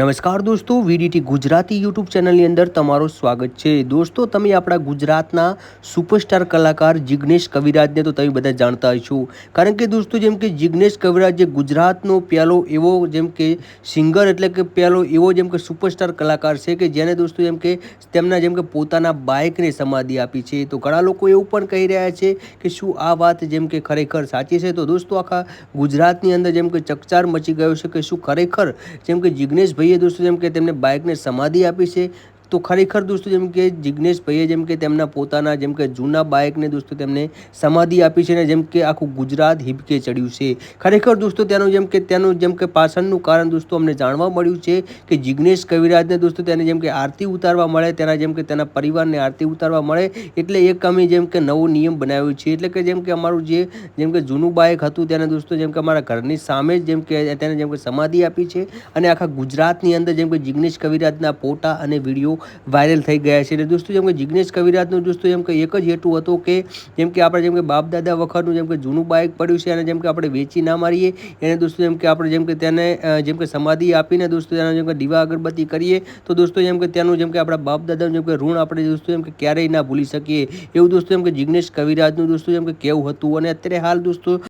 નમસ્કાર દોસ્તો, VDT Gujarati YouTube ચેનલની અંદર તમારું સ્વાગત છે. દોસ્તો, તમે આપણા ગુજરાતના સુપરસ્ટાર કલાકાર જિગ્નેશ કવિરાજને તો તમે બધા જાણતા હશો. કારણ કે દોસ્તો, જેમ કે જિગ્નેશ કવિરાજ જે ગુજરાતનો પહેલો એવો જેમ કે સિંગર એટલે કે પહેલો એવો જેમ કે સુપરસ્ટાર કલાકાર છે કે જેને દોસ્તો જેમ કે તેમના જેમ કે પોતાના બાઇકને સમાધિ આપી છે. તો ઘણા લોકો એવું પણ કહી રહ્યા છે કે શું આ વાત જેમ કે ખરેખર સાચી છે? તો દોસ્તો, આખા ગુજરાતની અંદર જેમ કે ચકચાર મચી ગયો છે કે શું ખરેખર જેમ કે જિગ્નેશ ભાઈએ દોસ્તો જેમ કે તેમને બાઇકને સમાધિ આપી છે તો ખરેખર દોસ્તો જેમ કે જિગ્નેશ ભાઈએ જેમ કે તેમના પોતાના જેમ કે જૂના બાઇકને દોસ્તો તેમને સમાધિ આપી છે ને જેમ કે આખું ગુજરાત હિબકે ચડ્યું છે ખરેખર દોસ્તો તેનું જેમ કે તેનું જેમ કે પાછળનું કારણ દોસ્તો અમને જાણવા મળ્યું છે કે જિગ્નેશ કવિરાજને દોસ્તો તેને જેમ કે આરતી ઉતારવા મળે તેના જેમ કે તેના પરિવારને આરતી ઉતારવા મળે એટલે એક અમે જેમ કે નવો નિયમ બનાવ્યો છે એટલે કે જેમ કે અમારું જે જેમ કે જૂનું બાઇક હતું તેને દોસ્તો જેમ કે અમારા ઘરની સામે જ જેમ કે તેને જેમ કે સમાધિ આપી છે અને આખા ગુજરાતની અંદર જેમ કે જિગ્નેશ કવિરાજના ફોટા અને વીડિયો વાયરલ થઈ ગયા છે એટલે દોસ્તો જેમ કે જિગ્નેશ કવિરાજનો દોસ્તો જેમ કે એક જ હેતુ હતો કે જેમ કે આપણે જેમ કે બાપ દાદા વખતનું જેમ કે જૂનું બાઇક પડ્યું છે અને જેમ કે આપણે વેચી ના મારીએ એને દોસ્તો જેમ કે આપણે જેમ કે તેને જેમ કે સમાધિ આપીને દોસ્તો તેના જેમ કે દીવા અગરબત્તી કરીએ તો દોસ્તો જેમ કે તેનું જેમ કે આપણા બાપ દાદાનું જેમ કે ઋણ આપણે દોસ્તો જેમ કે ક્યારેય ના ભૂલી શકીએ એવું દોસ્તો જેમ કે જિગ્નેશ કવિરાજનું દોસ્તો જેમ કે કેવું હતું અને અત્યારે હાલ દોસ્તો